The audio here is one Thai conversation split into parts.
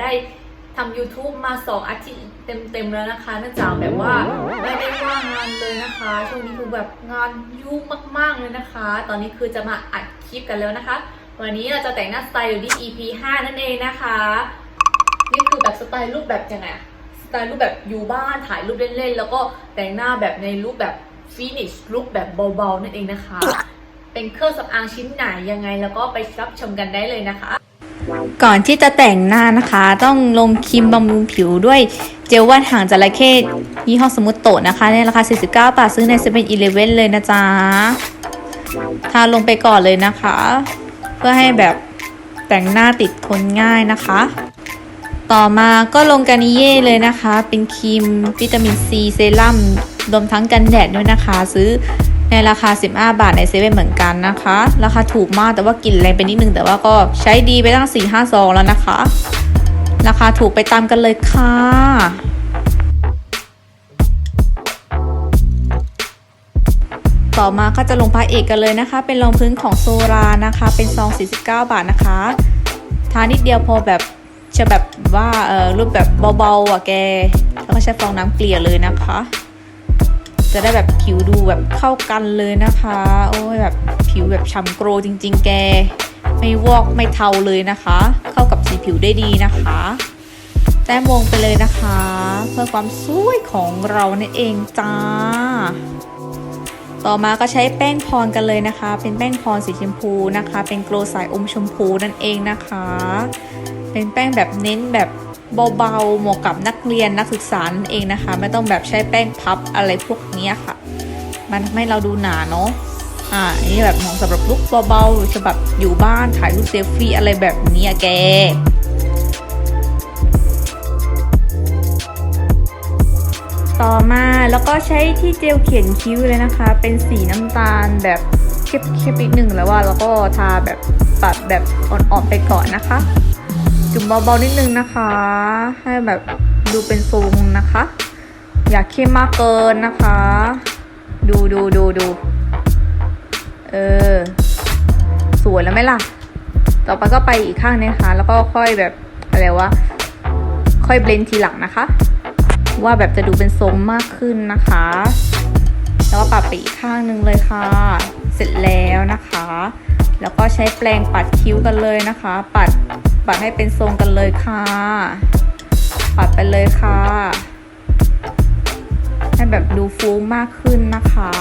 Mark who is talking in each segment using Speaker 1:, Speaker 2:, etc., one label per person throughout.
Speaker 1: ได้ทำ YouTube มา 2 อาทิตย์เต็มๆแล้วนะคะเนื่องจากแบบว่าไม่ได้ว่างงานเลยนะคะ ช่วงนี้คือแบบงานยุ่งมากๆเลยนะคะ ตอนนี้คือจะมาอัดคลิปกันแล้วนะคะ วันนี้เราจะแต่งหน้าสไตล์อยู่ที่ EP 5 นั่นเองนะคะ นี่คือแบบสไตล์รูปแบบยังไงสไตล์รูปแบบอยู่บ้านถ่ายรูปเล่นๆ แล้วก็แต่งหน้าแบบในรูปแบบฟินิชลุคแบบเบาๆนั่นเองนะคะ เป็นเครื่องสำอางชิ้นไหนยังไง แล้วก็ไปรับชมกันได้เลยนะคะ
Speaker 2: ก่อนที่จะแต่งหน้านะคะ ต้องลงครีมบำรุงผิวด้วยเจลว่านหางจระเข้ยี่ห้อสมุตโตะนะคะ ในราคา 49 บาทซื้อใน7 e เ e ่ e อเลยนะจ๊ะทาลงไปก่อนเลยนะคะ เพื่อให้แบบแต่งหน้าติดทนง่ายนะคะ ต่อมาก็ลงกานิเย่เลยนะคะ เป็นครีมวิตามินซีเซรั่มรวมทั้งกันแดดด้วยนะคะ ซื้อ ในราคา 15 บาทในเซเว่นเหมือนกันนะคะ ราคาถูกมากแต่ว่ากลิ่นแรงไปนิดนึง แต่ว่าก็ใช้ดีไปตั้ง 4-5ซองแล้วนะคะ ราคาถูกไปตามกันเลยค่ะต่อมาก็จะลงพระเอกกันเลยนะคะ เป็นรองพื้นของโซรานะคะ เป็นซอง 49 บาทนะคะ ทานิดเดียวพอแบบจะแบบว่าเออรูปแบบเบาๆอะแก แล้วก็ใช้ฟองน้ำเกลี่ยเลยนะคะ จะได้แบบผิวดูแบบเข้ากันเลยนะคะ โอ้ยแบบผิวแบบฉ่ำโกรจริง ๆ แก ไม่วอกไม่เทาเลยนะคะ เข้ากับสีผิวได้ดีนะคะแต้มวงไปเลยนะคะ เพื่อความสวยของเรานั่นเองจ้า ต่อมาก็ใช้แป้งพรกันเลยนะคะ เป็นแป้งพรสีชมพูนะคะ เป็นโกลสายอมชมพูนั่นเองนะคะ เป็นแป้งแบบเน้นแบบ เบาๆเหมาะกับนักเรียนนักศึกษานั่นเองนะคะ ไม่ต้องแบบใช้แป้งพับอะไรพวกนี้ค่ะ มันทำให้เราดูหนาเนาะอ่านนี้แบบเหมาะสำหรับลุคเบาๆหรือจะแบบอยู่บ้านถ่ายรูปเซลฟี่อะไรแบบนี้อะแกต่อมาแล้วก็ใช้ที่เจลเขียนคิ้วเลยนะคะ เป็นสีน้ำตาลแบบเข้มๆอีกหนึ่งแล้วว่าแล้วก็ทาแบบปัดแบบอ่อนๆไปก่อนนะคะ จุ่มเบาๆนิดนึงนะคะ ให้แบบดูเป็นทรงนะคะ อย่าเข้มมากเกินนะคะ ดูดูดูดูเออ สวยแล้วไหมล่ะ ต่อไปก็ไปอีกข้างนะคะ แล้วก็ค่อยแบบอะไรวะ ค่อยเบลนทีหลังนะคะ ว่าแบบจะดูเป็นทรงมากขึ้นนะคะ แล้วก็ปรับไปอีกข้างหนึ่งเลยค่ะ เสร็จแล้วนะคะ แล้วก็ใช้แปรงปัดคิ้วกันเลยนะคะ ปัด ปัดให้เป็นทรงกันเลยค่ะ ปัดไปเลยค่ะ ให้แบบดูฟุ้งมากขึ้นนะคะ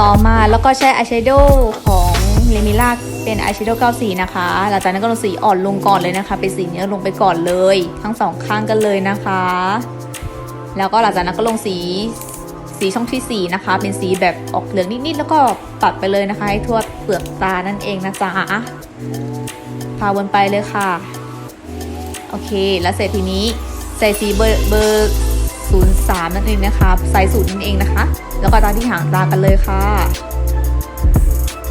Speaker 2: ต่อมาแล้วก็ใช้อายแชโดว์ของเลมิล่าเป็นอายแชโดว์9สีนะคะ หลังจากนั้นก็ลงสีอ่อนลงก่อนเลยนะคะ เป็นสีเนื้อลงไปก่อนเลย ทั้งสองข้างกันเลยนะคะ แล้วก็หลังจากนั้นก็ลงสีสีช่องที่ 4 นะคะ เป็นสีแบบออกเหลืองนิดๆแล้วก็ปัดไปเลยนะคะ ให้ทั่ว เปลือกตานั่นเองนะจ๊ะพาวนไปเลยค่ะ โอเค แล้วเสร็จทีนี้ใส่สีเบอร์เบอร์ศูนย์สามนั่นเองนะคะใส่สูตรนั่นเองนะคะ แล้วก็ตาที่หางตากันเลยค่ะ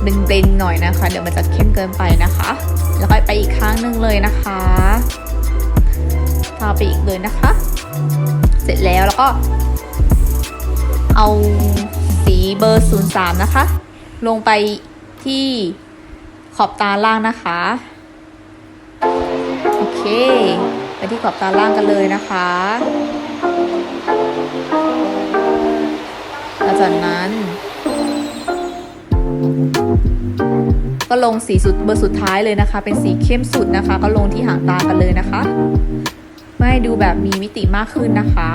Speaker 2: ดึงเบนหน่อยนะคะ เดี๋ยวมันจะเข้มเกินไปนะคะ แล้วก็ไปอีกข้างนึงเลยนะคะทาไปอีกเลยนะคะ เสร็จแล้วแล้วก็ เอาสีเบอร์ 03 นะคะ ลงไป ที่ขอบตาล่างนะคะ โอเค ไปที่ขอบตาล่างกันเลยนะคะหลังจากนั้น ก็ลงสีสุดเบอร์สุดท้ายเลยนะคะ เป็นสีเข้มสุดนะคะ ก็ลงที่หางตากันเลยนะคะเพื่อให้ดูแบบมีมิติมากขึ้นนะคะ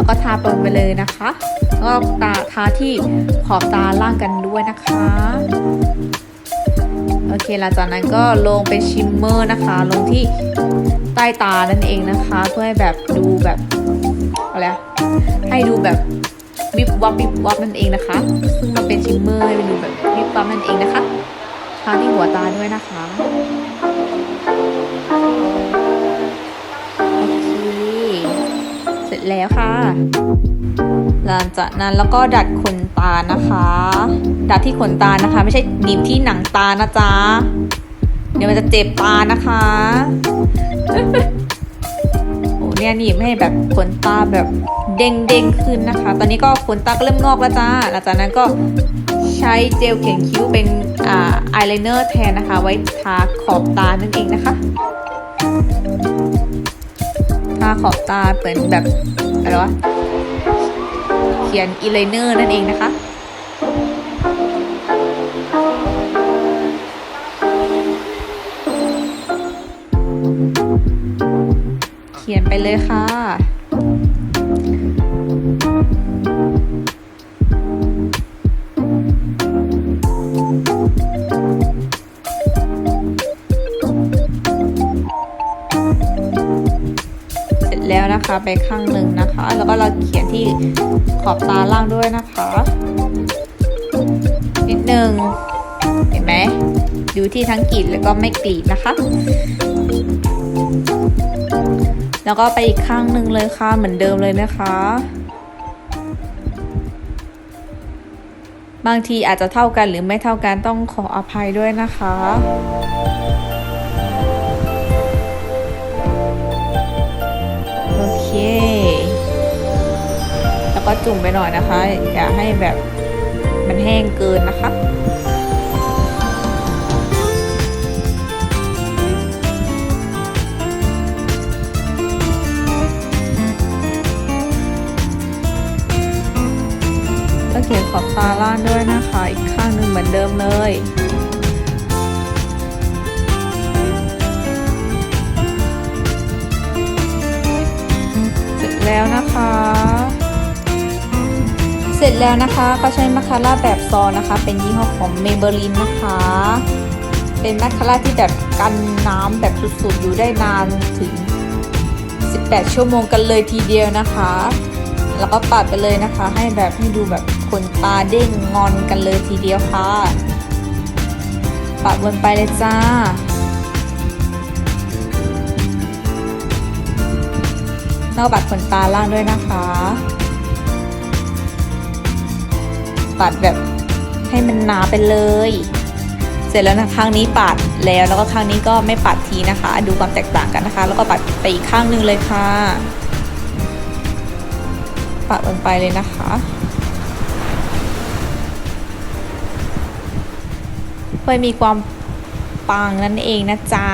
Speaker 2: แล้วก็ทาปรงไปเลยนะคะแล้วก็ตาทาที่ขอบตาล่างกันด้วยนะคะโอเคหลังจากนั้นก็ลงเป็นชิมเมอร์นะคะ ลงที่ใต้ตานั่นเองนะคะ เพื่อให้แบบดูแบบอะไรให้ดูแบบวิบวับวิบวับนั่นเองนะคะ ซึ่งมันเป็นชิมเมอร์ให้มันดูแบบวิบวับนั่นเองนะคะทาที่หัวตาด้วยนะคะ สร็จแล้วค่ะ หลังจากนั้นแล้วก็ดัดขนตานะคะ ดัดที่ขนตานะคะ ไม่ใช่หนีบที่หนังตานะจ๊ะ เดี๋ยวมันจะเจ็บตานะคะโอ้เนี่ยหนีบให้แบบขนตาแบบเด้งเด้งขึ้นนะคะ ตอนนี้ก็ขนตาก็เริ่มงอกแล้วจ้า หลังจากนั้นก็ใช้เจลเขียนคิ้วเป็นอ่าอายไลเนอร์แทนนะคะ ไว้ทาขอบตานั่นเองนะคะ ขอบตาเหมือนแบบอะไรวะเขียนอีไลเนอร์นั่นเองนะคะ เขียนไปเลยค่ะ นะคะไปข้างหนึ่งนะคะ แล้วก็เราเขียนที่ขอบตาล่างด้วยนะคะ นิดนึงเห็นไหมดูที่ทั้งกรีดแล้วก็ไม่กรีดนะคะ แล้วก็ไปอีกข้างหนึ่งเลยค่ะเหมือนเดิมเลยนะคะบางทีอาจจะเท่ากันหรือไม่เท่ากันต้องขออภัยด้วยนะคะ ก็จุ่มไปหน่อยนะคะ อย่าให้แบบมันแห้งเกินนะคะก็เขียนขอบตาล่างด้วยนะคะ อีกข้างหนึ่งเหมือนเดิมเลย ร็จแล้วนะคะ ก็ใช้มาคาร่าแบบซอนนะคะ เป็นยี่ห้อของ Maybelline นะคะ เป็นมาคาร่าที่แบบกันน้ำแบบสุดๆอยู่ได้นานถึง 18 ชั่วโมงกันเลยทีเดียวนะคะ แล้วก็ปัดไปเลยนะคะ ให้แบบให้ดูแบบขนตาเด้งงอนกันเลยทีเดียวค่ะปัดบนไปเลยจ้าแล้วก็ปัดขนตาล่างด้วยนะคะ ปัดแบบให้มันหนาไปเลย เสร็จแล้วนะข้างนี้ปัดแล้วแล้วก็ข้างนี้ก็ไม่ปัดทีนะคะ ดูความแตกต่างกันนะคะ แล้วก็ปัดไปอีกข้างหนึงเลยค่ะ ปัดลงไปเลยนะคะเพื่อมีความปังนั่นเองนะจ๊ะ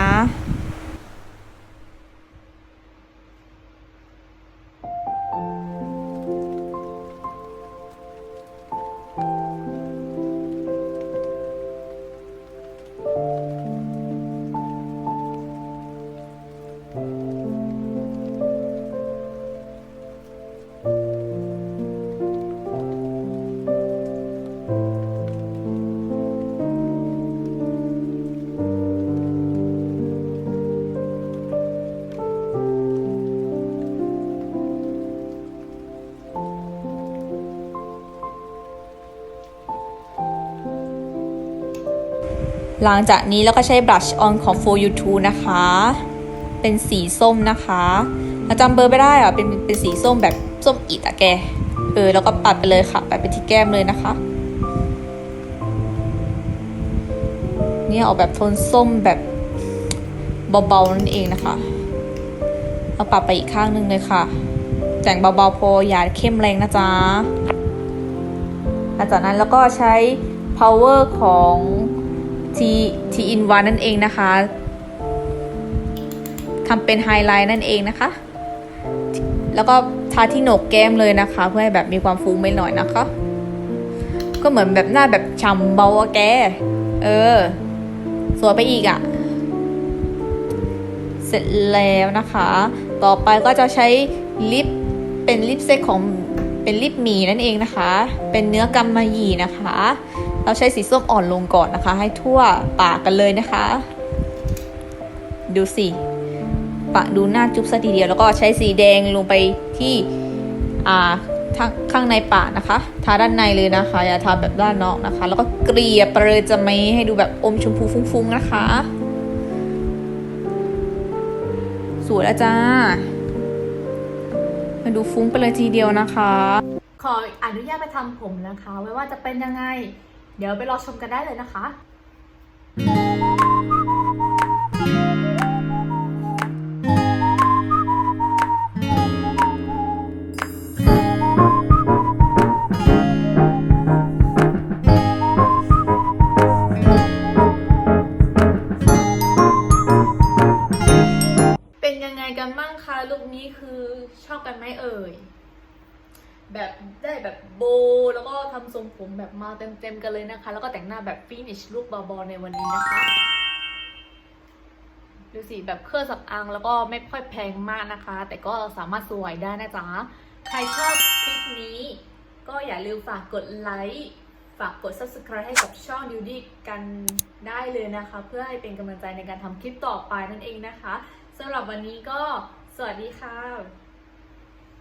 Speaker 2: หลังจากนี้เราก็ใช้ blush on ของ for you too นะคะ เป็นสีส้มนะคะเราจำเบอร์ไม่ได้อะเป็นเป็นสีส้มแบบส้มอิดอะแก เออ แล้วก็ปัดไปเลยค่ะ ปัดไปที่แก้มเลยนะคะ เนี่ยออกแบบโทนส้มแบบเบาๆนั่นเองนะคะเอาปัดไปอีกข้างหนึ่งเลยค่ะ แต่งเบาๆพออย่าเข้มแรงนะจ๊ะหลังจากนั้นแล้วก็ใช้ power ของ T T in one นั่นเองนะคะทำเป็นไฮไลท์นั่นเองนะคะ แล้วก็ทาที่โหนกแก้มเลยนะคะ เพื่อให้แบบมีความฟุ้งไปหน่อยนะคะ ก็เหมือนแบบหน้าแบบฉ่ำเบาอะแก เออ สวยไปอีกอะ่ะเสร็จแล้วนะคะ ต่อไปก็จะใช้ลิปเป็นลิปสติกของเป็นลิปหมีนั่นเองนะคะ เป็นเนื้อกำมะหยี่นะคะ เราใช้สีส้มอ่อนลงก่อนนะคะ ให้ทั่วปากกันเลยนะคะ ดูสิปาดูหน้าจุ๊บซะทีเดียวแล้วก็ใช้สีแดงลงไปที่อ่าข้างในปากนะคะ ทาด้านในเลยนะคะอย่าทาแบบด้านนอกนะคะ แล้วก็เกลี่ยเปรยจะไม่ให้ดูแบบอมชมพูฟุ้งๆนะคะ สวยแล้วจ้ามาดูฟุ้งไปเลยทีเดียวนะคะ
Speaker 1: ขออนุญาตไปทำผมนะคะ ไว้ว่าจะเป็นยังไง เดี๋ยวไปรอชมกันได้เลยนะคะ ต็มๆกันเลยนะคะ แล้วก็แต่งหน้าแบบฟินิชลุคบอๆในวันนี้นะคะดูสิแบบเครื่องสำอางแล้วก็ไม่ค่อยแพงมากนะคะ แต่ก็สามารถสวยได้นะจ๊ะ ใครชอบคลิปนี้ ก็อย่าลืมฝากกดไลค์ฝากกด subscribe ให้กับช่องดิวดี้กันได้เลยนะคะ เพื่อให้เป็นกำลังใจในการทำคลิปต่อไปนั่นเองนะคะสำหรับวันนี้ก็สวัสดีค่ะ